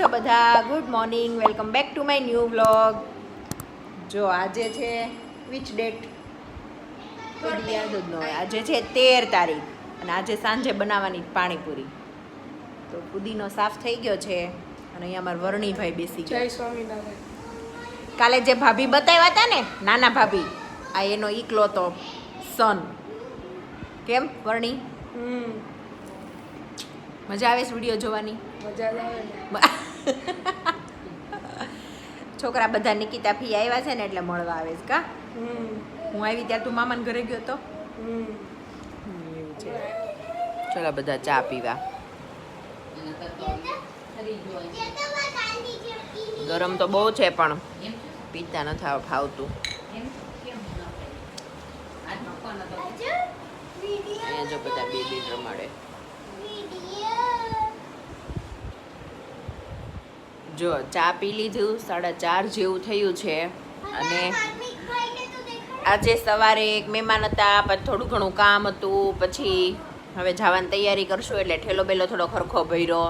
છો બધા? Good morning welcome back to my new vlog જો આજે છે વિચ ડેટ આજે છે તેર તારીખ અને આજે સાંજે બનાવવાની પાણીપુરી. તો પુદીનો સાફ થઈ ગયો છે અને અહીંયા અમારા વર્ણીભાઈ બેસી ગયા. જય સ્વામિનારાયણ. કાલે જે ભાભી બતાવ્યા હતા ને નાના ભાભી આ એનો ઈકલો તો સન કેમ વર્ણી? મજા આવે છે વીડિયો જોવાની? મજા આવે છોકરા બધા નિકિતા ફી આવ્યા છે ને એટલે મળવા આવે છે કા? હમ. હું આવી ત્યારે તું મામાને ઘરે ગયો તો? એવું છે. ચલો બધા ચા પીવા. ગરમ તો બહુ છે પણ પીતા નથી આવ- ફાવતું. અહીંયા જો બધા બેબી રમાડે. જો ચા પી લીધું સાડા ચાર જેવું થયું છે. અને આજે સવારે એક મહેમાન હતા પછી થોડું ઘણું કામ હતું પછી હવે જવાની તૈયારી કરશું એટલે ઠેલો બેલો થોડો ખરખો ભર્યો.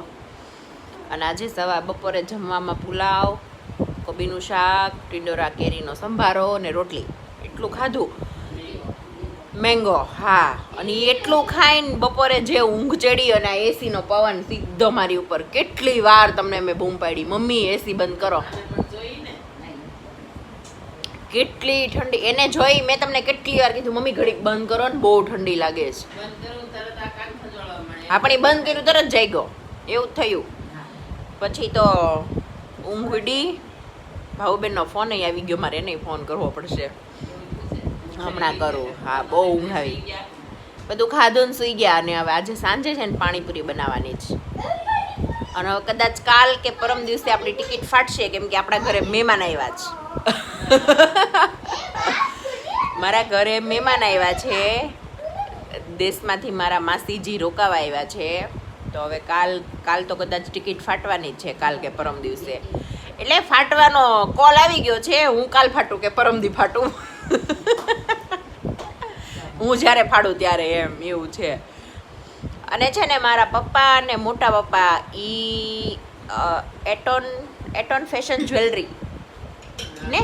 અને આજે સવાર બપોરે જમવામાં પુલાવ કોબીનું શાક ટીંડોરા કેરીનો સંભારો અને રોટલી. એટલું ખાધું. મેંગો, હા. અને એટલું ખાઈને બપોરે જે ઊંઘ ચડી અને આ એસીનો પવન સીધો મારી ઉપર. કેટલી વાર તમને મેં બૂમ પાડી. મમ્મી એસી બંધ કરો. કેટલી ઠંડી. એને જોઈ મેં તમને કેટલી વાર કીધું, મમ્મી, ઘડીક બંધ કરો ને બહુ ઠંડી લાગે છે. આપણે બંધ કર્યું તરત જઈ ગયો એવું થયું. પછી તો ઊંઘડી ભાઉબેનનો ફોન અહીં આવી ગયો. મારે એને ફોન કરવો પડશે. હમણાં કરું. હા બહુ ઊંઘ આવી બધું ખાધું ને સુઈ ગયા અને હવે આજે સાંજે છે ને પાણીપુરી બનાવવાની જ. અને કદાચ કાલ કે પરમ દિવસે આપણી ટિકિટ ફાટશે કેમ કે આપણા ઘરે મહેમાન આવ્યા છે. મારા ઘરે મહેમાન આવ્યા છે. દેશમાંથી મારા માસીજી રોકાવા આવ્યા છે. તો હવે કાલ કાલ તો કદાચ ટિકિટ ફાટવાની જ છે કાલ કે પરમ દિવસે. એટલે ફાટવાનો કોલ આવી ગયો છે. હું કાલ ફાટું કે પરમદી ફાટું? હું જ્યારે ફાડું ત્યારે એમ એવું છે. અને છે ને મારા પપ્પા અને મોટા પપ્પા ઈ એટોન એટોન ફેશન જ્વેલરી ને?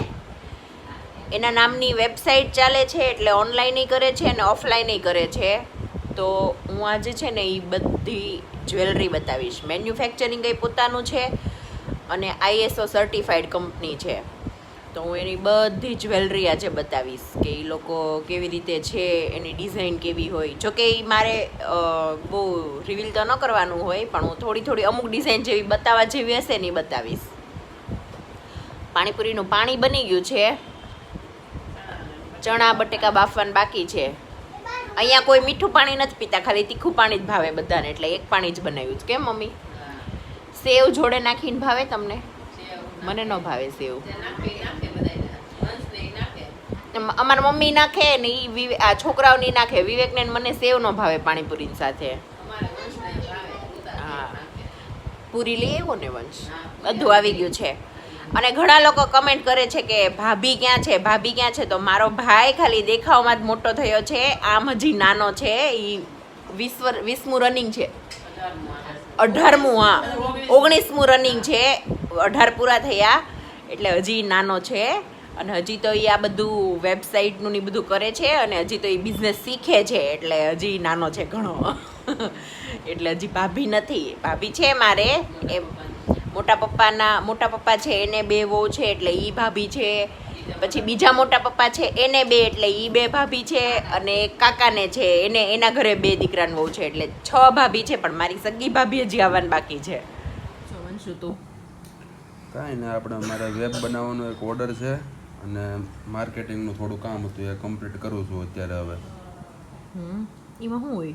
એના નામની વેબસાઇટ ચાલે છે એટલે ઓનલાઈનય કરે છે અને ઓફલાઈનય કરે છે. તો હું આજે છે ને એ બધી જ્વેલરી બતાવીશ. મેન્યુફેક્ચરિંગ એ પોતાનું છે અને આઈએસઓ સર્ટિફાઈડ કંપની છે. તો હું એની બધી જ્વેલરી આજે બતાવીશ કે એ લોકો કેવી રીતે છે, એની ડિઝાઇન કેવી હોય. જોકે એ મારે બહુ રિવીલ તો ન કરવાનું હોય, પણ હું થોડી થોડી અમુક ડિઝાઇન જેવી બતાવવા જેવી હશે ને બતાવીશ. પાણીપુરીનું પાણી બની ગયું છે. ચણા, બટેકા, બાફવાનું બાકી છે. અહીંયા કોઈ મીઠું પાણી નથી પીતા, ખાલી તીખું પાણી જ ભાવે બધાને, એટલે એક પાણી જ બનાવ્યું છે. કેમ મમ્મી? સેવ જોડે નાખીને ભાવે તમને? મને ન ભાવે સેવ અમારા મમ્મી નાખે ને એ વિવે- આ છોકરાઓની નાખે વિવેકને મને સેવ ન ભાવે પાણીપુરી સાથે. હા. પૂરી લઈ આવ્યો ને વંશ. બધું આવી ગયું છે. અને ઘણા લોકો કમેન્ટ કરે છે કે ભાભી ક્યાં છે? ભાભી ક્યાં છે? તો મારો ભાઈ ખાલી દેખાવમાં જ મોટો થયો છે. આમ હજી નાનો છે. એ વિશ્વ વીસમું રનિંગ છે. અઢારમું હા. ઓગણીસમું રનિંગ છે. અઢાર પૂરા થયા. એટલે હજી નાનો છે. અને હજી તો એ આ બધું વેબસાઇટનું ને બધું કરે છે અને હજી તો એ બિઝનેસ શીખે છે. એટલે હજી નાનો છે ઘણો. એટલે હજી ભાભી નથી. ભાભી છે મારે. એ મોટા પપ્પાના, મોટા પપ્પા છે એને બે વહુ છે, એટલે એ ભાભી છે. પછી બીજા મોટા પપ્પા છે એને બે, એટલે એ બે ભાભી છે અને કાકાને છે. એને, એના ઘરે બે દીકરાનું વહુ છે. એટલે છ ભાભી છે, પણ મારી સગી ભાભી હજી આવવાની બાકી છે. શું તું. કાંઈ ને આપણે મારે વેબ બનાવવાનો એક ઓર્ડર છે અને માર્કેટિંગનું થોડું કામ હતું એ કમ્પ્લીટ કરું છું અત્યારે હવે. હમ એમાં શું હોય?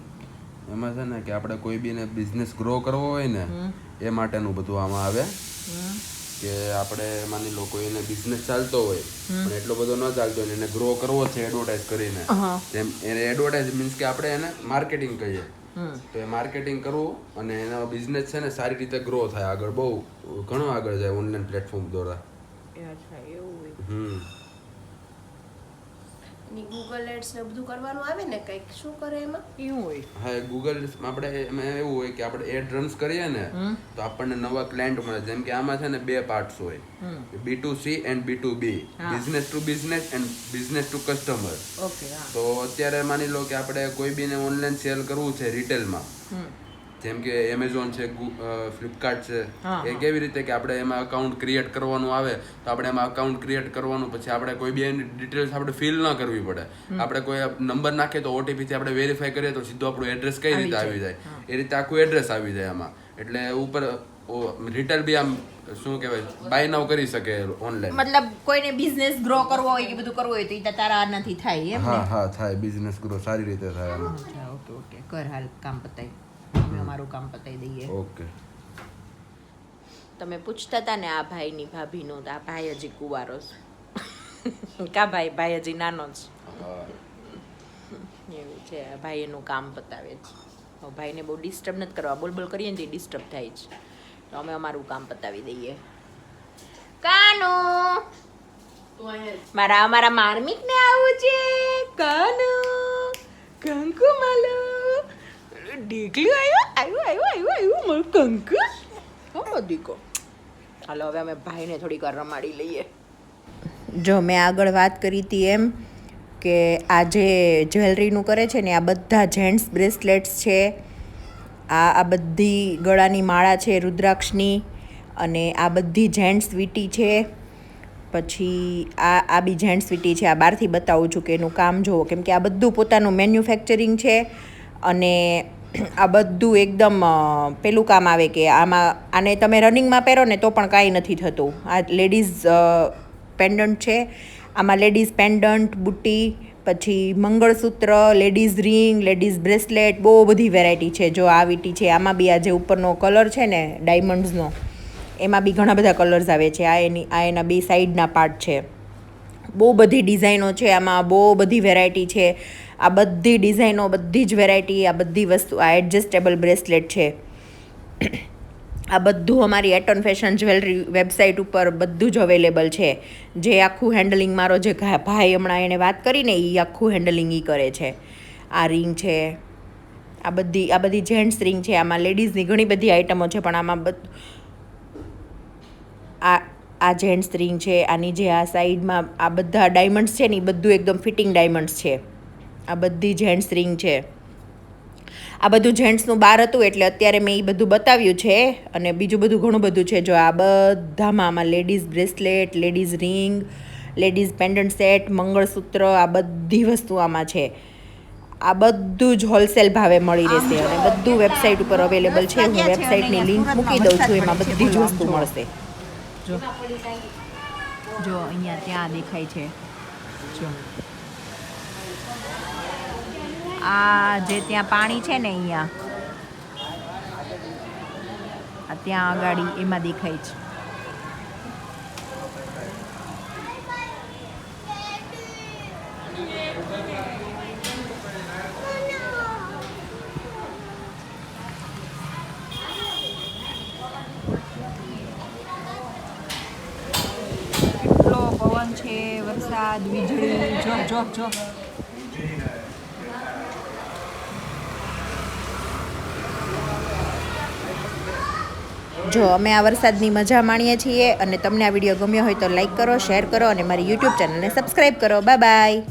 એમાં છે ને કે આપણે કોઈ બીને બિઝનેસ ગ્રો કરવો હોય ને એ માટેનું બધું આમાં આવે. કે આપણે માની લો કોઈ એને બિઝનેસ ચાલતો હોય પણ એટલો બધો ન ચાલતો હોય ને એને ગ્રો કરવો છે એડવર્ટાઇઝ કરીને એમ એને એડવર્ટાઇઝ મીન્સ કે આપણે એને માર્કેટિંગ કહીએ. તો એ માર્કેટિંગ કરવું અને એનો બિઝનેસ છે ને સારી રીતે ગ્રો થાય આગળ. બહુ ઘણો આગળ જાય ઓનલાઈન પ્લેટફોર્મ દ્વારા. હમ. ની ગૂગલ એડ્સ ને બધું કરવાનું આવે ને કંઈક? શું કરે એમાં? એવું હોય. હા ગૂગલ આપણે એમાં એવું હોય કે આપણે એડ રન્સ કરીએ ને તો આપણને નવા ક્લાયન્ટ મળે. જેમ કે આમાં છે ને બે પાર્ટ્સ હોય. B to C and B to B business to business and business to customer okay તો અત્યારે માની લો કે આપણે કોઈ બીને ઓનલાઈન સેલ કરવું છે રિટેલમાં. જેમ કે એમેઝોન છે ફ્લિપકાર્ટ છે એ કેવી રીતે કે આપણે એમાં અકાઉન્ટ ક્રિએટ કરવાનું આવે તો આપણે એમાં અકાઉન્ટ ક્રિએટ કરવાનું પછી આપણે કોઈ બી એની ડિટેલ્સ આપણે ફિલ ના કરવી પડે. આપણે કોઈ નંબર નાખીએ તો ઓટીપીથી થી આપણે વેરીફાઈ કરીએ તો સીધું આપણું એડ્રેસ કઈ રીતે આવી જાય. એ રીતે આખું એડ્રેસ આવી જાય આમાં. એટલે ઉપર રિટેલ બી આમ શું કહેવાય બાય નાવ કરી શકે ઓનલાઈન મતલબ કોઈને બિઝનેસ ગ્રો કરવો હોય કે બધું કરવું હોય તો ઈ તારા નથી થાય એમ હા હા થાય. બિઝનેસ ગ્રો સારી રીતે થાય ઓકે ઓકે. કર હાલ કામ પતાય. અમે અમારું કામ પતાવી દઈએ. ઓકે. તમે પૂછતા હતા ને આ ભાઈની ભાભીનું તો આ ભાઈ હજી કુંવારો છે. કા ભાઈ? ભાઈ હજી નાનો છે. એવું છે આ ભાઈ એનું કામ પતાવે છે. ભાઈને બહુ ડિસ્ટર્બ નથી કરવા. બોલ બોલ કરીએ ને તો ડિસ્ટર્બ થાય છે. તો અમે અમારું કામ પતાવી દઈએ. કાનો! મારા અમારા માર્મિક ને આવું છે. કાનો! કંકુ માલો! ડીકલું આવ્યું આવ્યું આવ્યું આવ્યું આવ્યું મારું કંકુ. હો દીકો હાલો હવે અમે ભાઈને થોડીક વાર રમાડી લઈએ. જો મેં આગળ વાત કરી હતી એમ કે આ જે જ્વેલરીનું કરે છે ને આ બધા જેન્ટ્સ બ્રેસલેટ્સ છે આ આ બધી ગળાની માળા છે રુદ્રાક્ષની અને આ બધી જેન્ટ્સ વીટી છે. પછી આ આ બી જેન્ટ્સ વીટી છે આ બહારથી બતાવું છું કે એનું કામ જુઓ કેમ કે આ બધું પોતાનું મેન્યુફેક્ચરિંગ છે અને આ બધું એકદમ પેલું કામ આવે કે આમાં, આને તમે રનિંગમાં પહેરો ને તો પણ કાંઈ નથી થતું. આ લેડીઝ પેન્ડન્ટ છે. આમાં લેડીઝ પેન્ડન્ટ, બુટ્ટી, પછી mangalsutra, ladies ring, ladies bracelet, બહુ બધી વેરાયટી છે. જો આ વીટી છે, આમાં બી આ જે ઉપરનો કલર છે ને, ડાયમંડ્સનો, એમાં બી ઘણા બધા કલર્સ આવે છે. આ એની, આ એના બે સાઈડના પાર્ટ છે. બહુ બધી ડિઝાઇનો છે, આમાં બહુ બધી વેરાયટી છે. આ બધી ડિઝાઇનો, બધી જ વેરાયટી આ બધી વસ્તુ, આ એડજસ્ટેબલ બ્રેસલેટ છે. આ બધું અમારી એટન ફેશન જ્વેલરી વેબસાઇટ ઉપર બધું જ અવેલેબલ છે. જે આખું હેન્ડલિંગ મારો જે ભાઈ હમણાં એણે વાત કરીને એ આખું હેન્ડલિંગ એ કરે છે. આ રિંગ છે, આ બધી આ બધી જેન્ટ્સ રિંગ છે, આમાં લેડીઝની ઘણી બધી આઇટમો છે, પણ આમાં આ આ જેન્ટ્સ રિંગ છે આની જે આ સાઈડમાં આ બધા ડાયમંડ્સ છે ને એ બધું એકદમ ફિટિંગ ડાયમંડ્સ છે. આ બધી જેન્ટ્સ રિંગ છે. આ બધું જેન્ટ્સનું બાર હતું એટલે અત્યારે મેં એ બધું બતાવ્યું છે અને બીજું બધું ઘણું બધું છે. જો આ બધામાં આમાં ladies bracelet ladies ring ladies pendant set mangalsutra આ બધી વસ્તુ આમાં છે. આ બધું જ હોલસેલ ભાવે મળી રહેશે અને બધું વેબસાઇટ ઉપર અવેલેબલ છે. હું વેબસાઇટની લિંક મૂકી દઉં છું એમાં બધી જ વસ્તુ મળશે. જો. જો અહીંયા ત્યાં દેખાય છે. જો. આ જે ત્યાં પાણી છે ને અહીંયા આ ત્યાં આગાડી એમાં દેખાય છે. છે વરસાદ, વીજળી, જો જો જો. જો, અમે આ વરસાદની મજા માણીએ છીએ અને તમને આ વીડિયો ગમ્યો હોય તો લાઈક કરો, શેર કરો અને મારી યુટ્યુબ ચેનલને સબસ્ક્રાઈબ કરો. Bye bye.